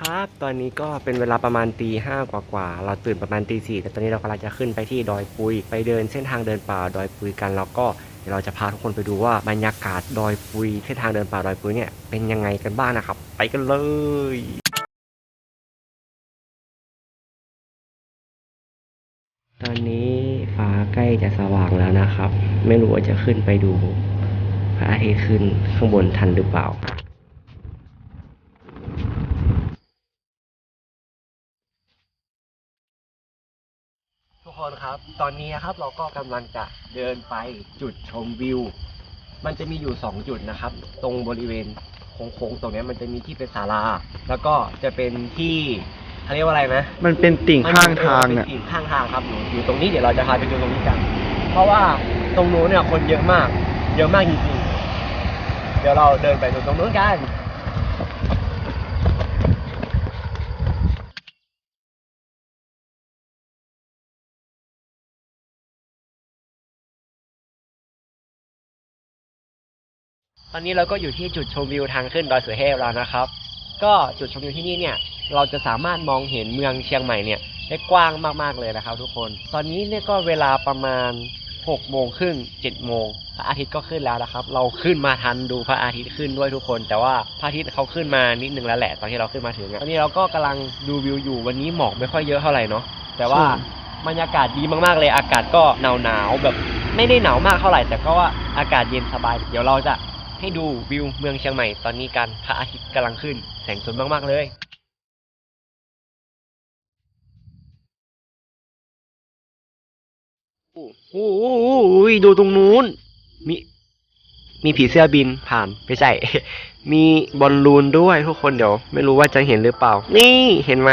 ครับ ตอนนี้ก็เป็นเวลาประมาณตีห้ากว่าๆ เราตื่นประมาณตีสี่แต่ตอนนี้เรากำลังจะขึ้นไปที่ดอยปุย ไปเดินเส้นทางเดินป่าดอยปุยกัน แล้วก็เดี๋ยวเราจะพาทุกคนไปดูว่าบรรยากาศดอยปุยเส้นทางเดินป่าดอยปุยเนี่ยเป็นยังไงกันบ้างนะครับ ไปกันเลยตอนนี้ฟ้าใกล้จะสว่างแล้วนะครับ ไม่รู้ว่าจะขึ้นไปดูพระอาทิตย์ขึ้นข้างบนทันหรือเปล่า ทุกคนครับ ตอนนี้นะครับเราก็กำลังจะเดินไปจุดชมวิว มันจะมีอยู่ 2 จุดนะครับ ตรงบริเวณโค้งๆตรงเนี้ยมันจะมีที่เป็นศาลา แล้วก็จะเป็นที่เขาเรียกว่าอะไรนะ มันเป็นติ่งข้างทางเนี่เนี่ยยอีกข้างทางครับอยู่อยู่ตรงนี้เดี๋ยวเราจะพาไปดูตรงนี้กัน เพราะว่าตรงนู้นเนี่ยคนเยอะมาก เยอะมากจริงๆ เดี๋ยวเราเดินไปดูตรงนู้นกัน อนนี้เราก็อยู่ที่จุดชมวิวทางขึ้นดอยสุเทพแล้วนะครับ ก็จุดชมวิวที่นี่เนี่ยเราจะสามารถมองเห็นเมืองเชียงใหม่เนี่ยได้กว้างมากๆเลยนะครับ ทุกคน ตอนนี้เนี่ยก็เวลาประมาณ6โมงครึ่ง7โมงพระอาทิตย์ก็ขึ้นแล้วนะครับ เราขึ้นมาทันดูพระอาทิตย์ขึ้นด้วยทุกคน แต่ว่าพระอาทิตย์เขาขึ้นมานิดนึงแล้วแหละตอนที่เราขึ้นมาถึงอะตอนนี้เราก็กำลังดูวิวอยู่วันนี้หมอกไม่ค่อยเยอะเท่าไหร่เนาะแต่ว่าบรรยากาศดีมากๆเลย อากาศก็หนาวๆแบบไม่ได้หนาวมากเท่าไหร่ แต่ก็ว่าอากาศเย็นสบาย เดี๋ยวเราจะ ให้ดูวิวเมืองเชียงใหม่ตอนนี้กันพระอาทิตย์กำลังขึ้น แสงสวยมากๆเลยโอ้โหดูตรงนู้น มี มีผีเสื้อบินผ่านไม่ใช่ มีบอลลูนด้วยทุกคนเดี๋ยว ไม่รู้ว่าจะเห็นหรือเปล่า นี่เห็นไหม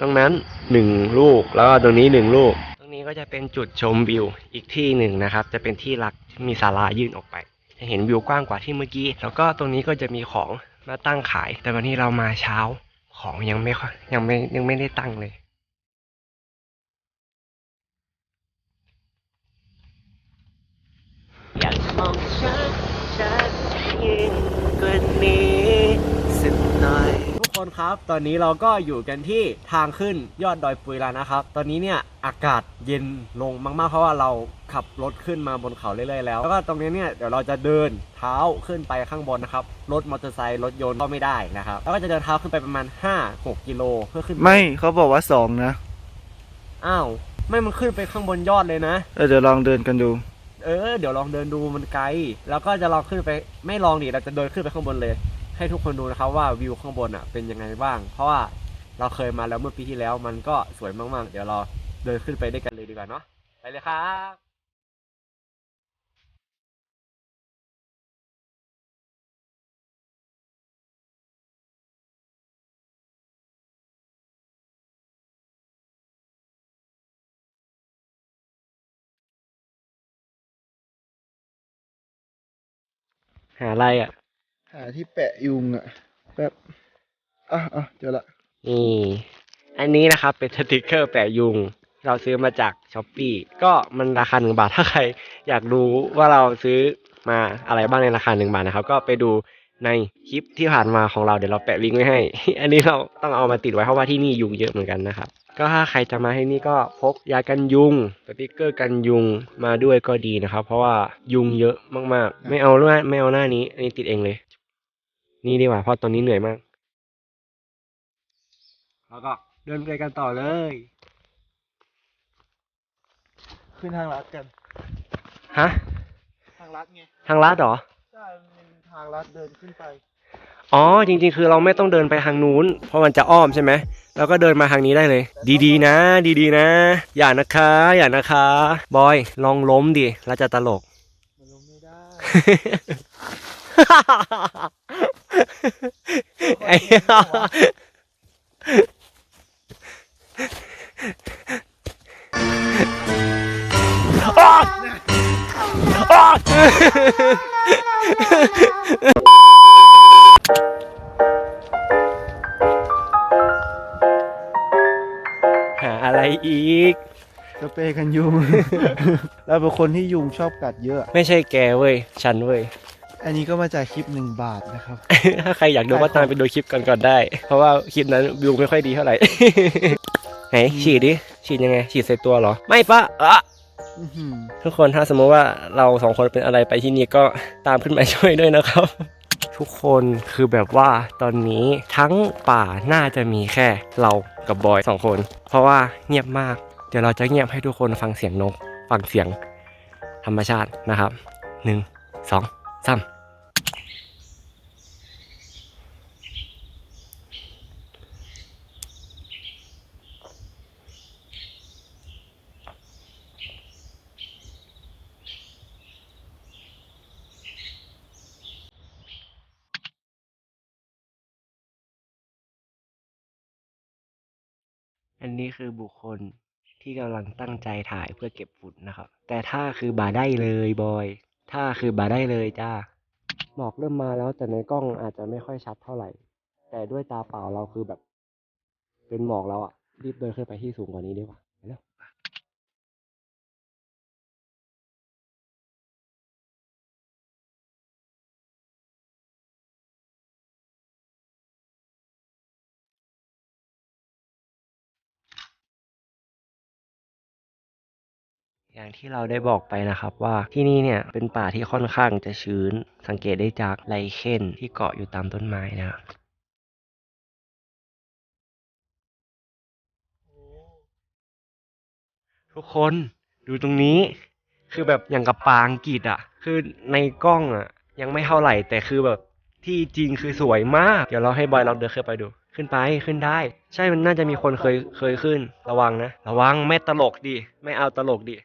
ตรงนั้นหนึ่งลูกแล้วก็ตรงนี้หนึ่งลูก ตรงนี้ก็จะเป็นจุดชมวิวอีกที่หนึ่งนะครับ จะเป็นที่รักมีศาลายื่นออกไป จะเห็นวิวกว้างกว่าที่เมื่อกี้ แล้วก็ตรงนี้ก็จะมีของมาตั้งขาย แต่วันนี้เรามาเช้าของยังไม่ยังไม่ยังไม่ได้ตั้งเลยากมองชัดชัดยิ่งกว่านี้สักหน่อย ทุก คนครับ ตอนนี้เราก็อยู่กันที่ทางขึ้นยอดดอยปุยแล้วนะครับ ตอนนี้เนี่ยอากาศเย็นลงมากๆ เพราะว่าเราขับรถขึ้นมาบนเขาเรื่อยๆแล้ว แล้วก็ตรงนี้เนี่ยเดี๋ยวเราจะเดินเท้าขึ้นไปข้างบนนะครับ รถมอเตอร์ไซค์รถยนต์ก็ไม่ได้นะครับ แล้วก็จะเดินเท้าขึ้นไปประมาณ 5-6 กิโลเพื่อขึ้นปไม่เขาบอกว่าสองนะอ้าวไม่มันขึ้นไปข้างบนยอดเลยนะ เออเดี๋ยวลองเดินกันดู เออ เดี๋ยวลองเดินดูมันไกล แล้วก็จะลองขึ้นไปไม่ลองดิเราจะเดินขึ้นไปข้างบนเลย ให้ทุกคนดูนะครับว่าวิวข้างบนอะเป็นยังไงบ้าง เพราะว่าเราเคยมาแล้วเมื่อปีที่แล้วมันก็สวยมากๆ เดี๋ยวเราเดินขึ้นไปด้วยกันเลยดีกว่าเนาะไปเลยครับหาอะไรอะ หาที่แปะยุงอะแป๊บอะอะเจอละนี่อันนี้นะครับเป็นสติกเกอร์แปะยุง เราซื้อมาจากช้อปปีก็มันราคาหนึ่งบาทถ้าใคร อยากรู้ว่าเราซื้อมาอะไรบ้างในราคาหนึ่งบาทนะครับ ก็ไปดูในคลิปที่ผ่านมาของเราเดี๋ยวเราแปะลิงก์ไว้ให้ อันนี้เราต้องเอามาติดไว้เพราะว่าที่นี่ยุงเยอะเหมือนกันนะครับ ก็ถ้าใครจะมาที่นี่ก็พกยากันยุงสติกเกอร์กันยุงมาด้วยก็ดีนะครับ เพราะว่ายุงเยอะมากๆ ไม่เอาด้วยไม่เอาหน้านี้อันนี้ติดเองเลย นี่ดีกว่าเพราะตอนนี้เหนื่อยมาก แล้วก็เดินไปกันต่อเลย ขึ้นทางลัดกัน ฮะ ทางลัดไง ทางลัดเหรอ ใช่มันเป็นทางลัดเดินขึ้นไป อ๋อ จริง ๆ คือเราไม่ต้องเดินไปทางนู้น เพราะมันจะอ้อมใช่ไหม แล้วก็เดินมาทางนี้ได้เลย ดีๆ นะ ดีๆ นะ อย่านะคะ อย่านะคะ บอย ลองล้มดิ แล้วจะตลก มันลงไม่ได้ ไอ้หาอะไรอีก สเปรย์กันยุง เราเป็นคนที่ยุงชอบกัดเยอะ ไม่ใช่แกเว้ย ฉันเว้ย อันนี้ก็มาจากคลิปหนึ่งบาทนะครับ ถ้าใครอยากดูว่าตามไปดูคลิปก่อนก่อนได้ เพราะว่าคลิปนั้นวิวไม่ค่อยดีเท่าไหร่ ไหนฉีดดิ ฉีดยังไง ฉีดใส่ตัวเหรอ ไม่ปะอะอื้อหือทุกคนถ้าสมมติว่าเราสองคนเป็นอะไรไปที่นี่ก็ตามขึ้นมาช่วยด้วยนะครับ ทุกคนคือแบบว่าตอนนี้ทั้งป่าน่าจะมีแค่เรากับบอยสองคน เพราะว่าเงียบมาก เดี๋ยวเราจะเงียบให้ทุกคนฟังเสียงนก ฟังเสียงธรรมชาตินะครับหนึ่งสอง สามอันนี้คือบุคคลที่กำลังตั้งใจถ่ายเพื่อเก็บฝุ่นนะครับ แต่ถ้าคือบาได้เลยบอย ถ้าคือบาได้เลยจ้า หมอกเริ่มมาแล้วแต่ในกล้องอาจจะไม่ค่อยชัดเท่าไหร่ แต่ด้วยตาเปล่าเราคือแบบ เป็นหมอกแล้วอะรีบเดินขึ้นไปที่สูงกว่านี้ดีกว่า อย่างที่เราได้บอกไปนะครับว่าที่นี่เนี่ยเป็นป่าที่ค่อนข้างจะชื้น สังเกตได้จากไลเคนที่เกาะอยู่ตามต้นไม้นะครับทุกคนดูตรงนี้ คือแบบอย่างกับปางกีดอะคือในกล้องอะยังไม่เท่าไหร่แต่คือแบบที่จริงคือสวยมาก เดี๋ยวเราให้บอยเราเดินขึ้นไปดู ขึ้นไปขึ้นได้ ใช่มันน่าจะมีคนเคยเคยขึ้น ระวังนะ ระวังไม่ตลกดิไม่เอาตลกดิ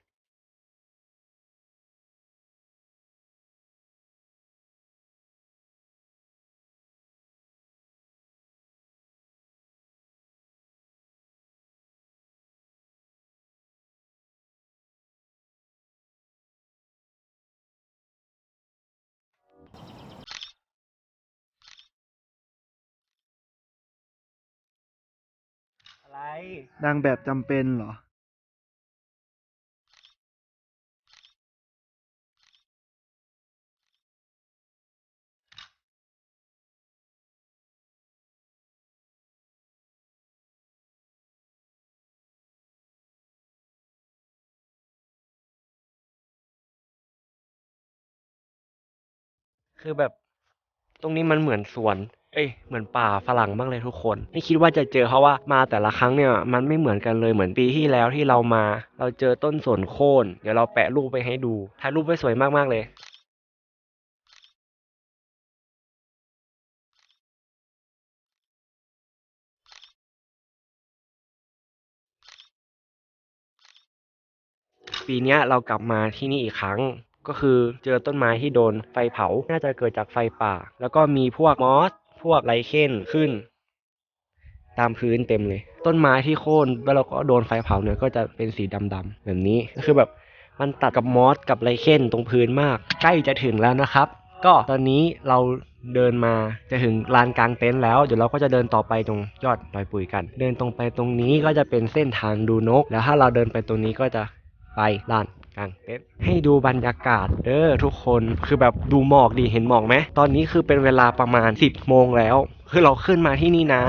อะไร นางแบบจำเป็นเหรอ คือแบบ ตรงนี้มันเหมือนสวน เอ้ยเหมือนป่าฝรั่งบ้างเลยทุกคน ไม่คิดว่าจะเจอเพราะว่ามาแต่ละครั้งเนี่ยมันไม่เหมือนกันเลยเหมือนปีที่แล้วที่เรามา เราเจอต้นสนโค่นเดี๋ยวเราแปะรูปไปให้ดูถ่ายรูปไว้สวยมากๆเลยปีนี้เรากลับมาที่นี่อีกครั้ง ก็คือเจอต้นไม้ที่โดนไฟเผา น่าจะเกิดจากไฟป่า แล้วก็มีพวกมอส พวกไรเคนขึ้น ตามพื้นเต็มเลย ต้นไม้ที่โค่นแล้วเราก็โดนไฟเผาเนี่ยก็จะเป็นสีดำๆแบบนี้ก็คือแบบมันตัดกับมอสกับไรเคนตรงพื้นมาก ใกล้จะถึงแล้วนะครับ ก็ตอนนี้เราเดินมาจะถึงลานกลางเต็นท์แล้ว เดี๋ยวเราก็จะเดินต่อไปตรงยอดดอยปุยกัน เดินตรงไปตรงนี้ก็จะเป็นเส้นทางดูนก แล้วถ้าเราเดินไปตรงนี้ก็จะไปลาน กลางเต็นให้ดูบรรยากาศเด้อทุกคนคือแบบดูหมอกดีเห็นหมอกไหมตอนนี้คือเป็นเวลาประมาณ 10โมงแล้ว คือเราขึ้นมาที่นี่นา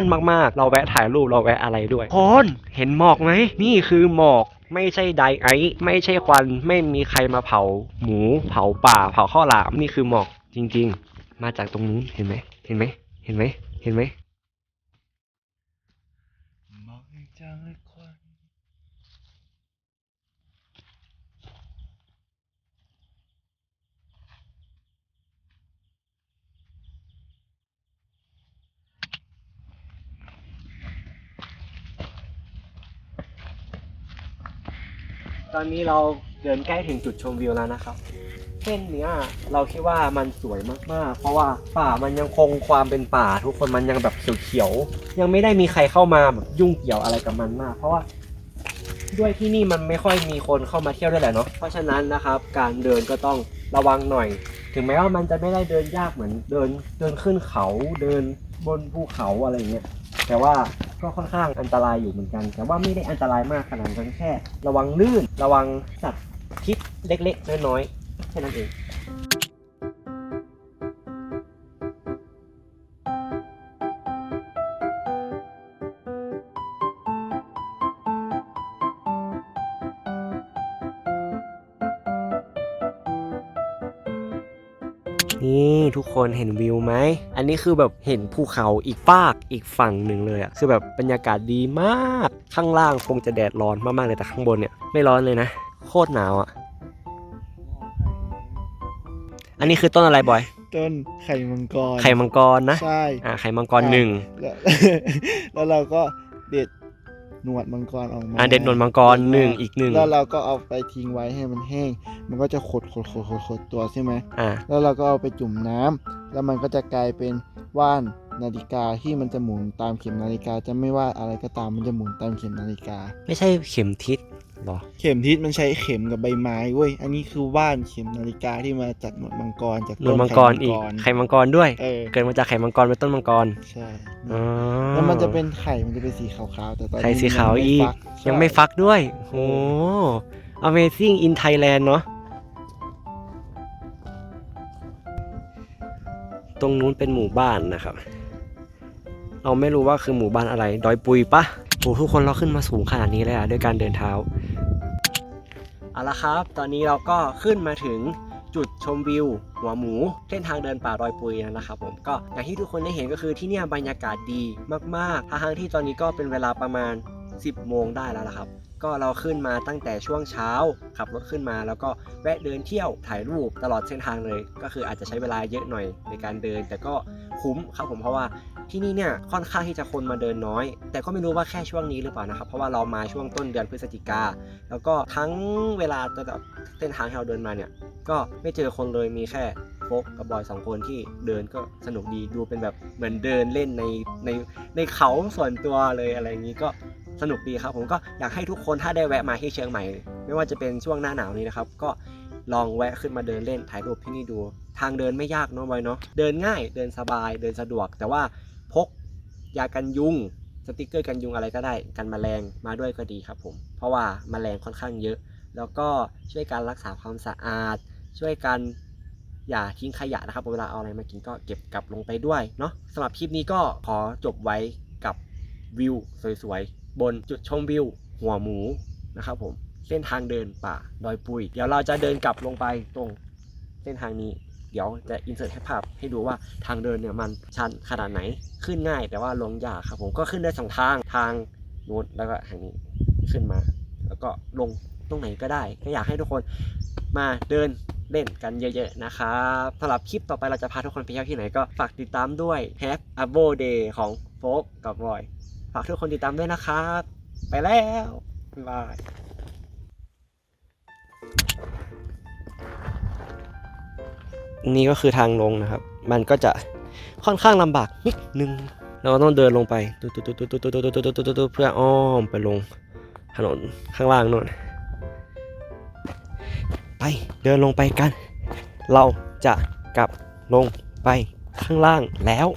นมากๆ เราแวะถ่ายรูปเราแวะอะไรด้วยคนเห็นหมอกไหมนี่คือหมอกไม่ใช่ไดไอไม่ใช่ควันไม่มีใครมาเผาหมู เผาป่า เผาข้าวหลามนี่คือหมอกจริง ๆ มาจากตรงนู้นเห็นไหมเห็นไหมเห็นไหมเห็นไหมองจางเลยควัน ตอนนี้เราเดินใกล้ถึงจุดชมวิวแล้วนะครับ เส้นเนี้ยเราคิดว่ามันสวยมากๆ เพราะว่าป่ามันยังคงความเป็นป่า ทุกคนมันยังแบบเขียวๆ ยังไม่ได้มีใครเข้ามาแบบยุ่งเกี่ยวอะไรกับมันมาก เพราะว่าด้วยที่นี่มันไม่ค่อยมีคนเข้ามาเที่ยวด้วยแหละเนาะ เพราะฉะนั้นนะครับ การเดินก็ต้องระวังหน่อย ถึงแม้ว่ามันจะไม่ได้เดินยากเหมือนเดินเดินขึ้นเขาเดินบนภูเขาอะไรเงี้ย แต่ว่า ก็ค่อนข้างอันตรายอยู่เหมือนกัน แต่ว่าไม่ได้อันตรายมากขนาดนั้นแค่ ระวังลื่น ระวังสัตว์พิษเล็กๆน้อยๆแค่นั้นเอง นี่ทุกคนเห็นวิวไหม อันนี้คือแบบเห็นภูเขาอีกฟากอีกฝั่งหนึ่งเลยอะคือแบบบรรยากาศดีมาก ข้างล่างคงจะแดดร้อนมากๆเลยแต่ข้างบนเนี่ยไม่ร้อนเลยนะ โคตรหนาวอะอันนี้คือต้นอะไรบอย ต้นไข่มังกร ไข่มังกรนะ ใช่ อ่าไข่มังกรหนึ่ง แล้วแล้วเราก็เด็ด หนวดมังกรออกมาอ่าเด็ดหนวดมังกรหนึ่งอีกหนึ่งแล้วเราก็เอาไปทิ้งไว้ให้มันแห้ง มันก็จะขดขดขดขดขดตัวใช่ไหมอ่าแล้วเราก็เอาไปจุ่มน้ำแล้วมันก็จะกลายเป็นว่านนาฬิกาที่มันจะหมุนตามเข็มนาฬิกาจะไม่ว่าอะไรก็ตามมันจะหมุนตามเข็มนาฬิกา ไม่ใช่เข็มทิศ หรอ เข็มทิศมันใช้เข็มกับใบไม้เว้ย อันนี้คือว่านเข็มนาฬิกาที่มาจากหนวดมังกรจากหนวดมังกรอีก ไข่มังกรด้วย เออ เกิดมาจากไข่มังกรเป็นต้นมังกร ใช่อ๋อแล้วมันจะเป็นไข่ มันจะเป็นสีขาวๆ แต่ตอนนี้ไข่สีขาวอีกฟัยังไม่ฟักด้วย โอ้ Amazing in Thailand เนาะ ตรงนู้นเป็นหมู่บ้านนะครับ เราไม่รู้ว่าคือหมู่บ้านอะไร ดอยปุยปะโอ้ทุกคนเราขึ้นมาสูงขนาดนี้เลยอะด้วยการเดินเท้า เอาละครับ ตอนนี้เราก็ขึ้นมาถึงจุดชมวิว หัวหมูเส้นทางเดินป่าดอยปุยนะครับผมก็อย่างที่ทุกคนได้เห็นก็คือที่เนี่ยบรรยากาศดีมากๆทั้งที่ตอนนี้ก็เป็นเวลาประมาณ 10 โมงได้แล้วละครับ ก็เราขึ้นมาตั้งแต่ช่วงเช้า ขับรถขึ้นมาแล้วก็แวะเดินเที่ยวถ่ายรูปตลอดเส้นทางเลย ก็คืออาจจะใช้เวลาเยอะหน่อยในการเดิน แต่ก็คุ้มครับผมเพราะว่า ที่นี่เนี่ยค่อนข้างที่จะคนมาเดินน้อย แต่ก็ไม่รู้ว่าแค่ช่วงนี้หรือเปล่านะครับ เพราะว่าเรามาช่วงต้นเดือนพฤศจิกา แล้วก็ทั้งเวลาตลอดเส้นทางที่เราเดินมาเนี่ย ก็ไม่เจอคนเลยมีแค่โฟกกับบอยสองคนที่เดินก็สนุกดีดูเป็นแบบเหมือนเดินเล่นในในในเขาส่วนตัวเลยอะไรอย่างนี้ก็สนุกดีครับผมก็อยากให้ทุกคนถ้าได้แวะมาที่เชียงใหม่ ไม่ว่าจะเป็นช่วงหน้าหนาวนี้นะครับ ก็ลองแวะขึ้นมาเดินเล่นถ่ายรูปที่นี่ดู ทางเดินไม่ยากเนาะบอยเนาะเดินง่ายเดินสบายเดินสะดวก แต่ว่า พกยากันยุง สติกเกอร์กันยุงอะไรก็ได้ กันแมลงมาด้วยก็ดีครับผม เพราะว่าแมลงค่อนข้างเยอะ แล้วก็ช่วยการรักษาความสะอาด ช่วยกันอย่าทิ้งขยะนะครับเวลาเอาอะไรมากินก็เก็บกลับลงไปด้วยเนาะสำหรับคลิปนี้ก็ขอจบไว้กับวิวสวยๆ บนจุดชมวิว หัวหมูนะครับผมเส้นทางเดินป่าดอยปุย เดี๋ยวเราจะเดินกลับลงไปตรงเส้นทางนี้ เดี๋ยวจะอินเสิร์ตให้ภาพให้ดูว่าทางเดินเนี่ยมันชันขนาดไหนขึ้นง่ายแต่ว่าลงยากครับผมก็ขึ้นได้สองทางทางนู้นแล้วก็ทางนี้ขึ้นมา แล้วก็ลงตรงไหนก็ได้ ก็อยากให้ทุกคนมาเดินเล่นกันเยอะๆนะครับสำหรับคลิปต่อไปเราจะพาทุกคนไปเที่ยวที่ไหนก็ฝากติดตามด้วย Have a b o Day ของโฟกกับรอย ฝากทุกคนติดตามด้วยนะครับ ไปแล้ว บ๊ายบาย นี่ก็คือทางลงนะครับ มันก็จะค่อนข้างลำบากนิดนึง เราก็ต้องเดินลงไปตุ๊ดตุ๊ดตุ๊ดตุ๊ดตุ๊ดตุ๊ดตุ๊ดตุ๊ดตุ๊ดตุ๊ดเพื่ออ้อมไปลงถนนข้างล่างนู่นไปเดินลงไปกัน เราจะกลับลงไปข้างล่างแล้ว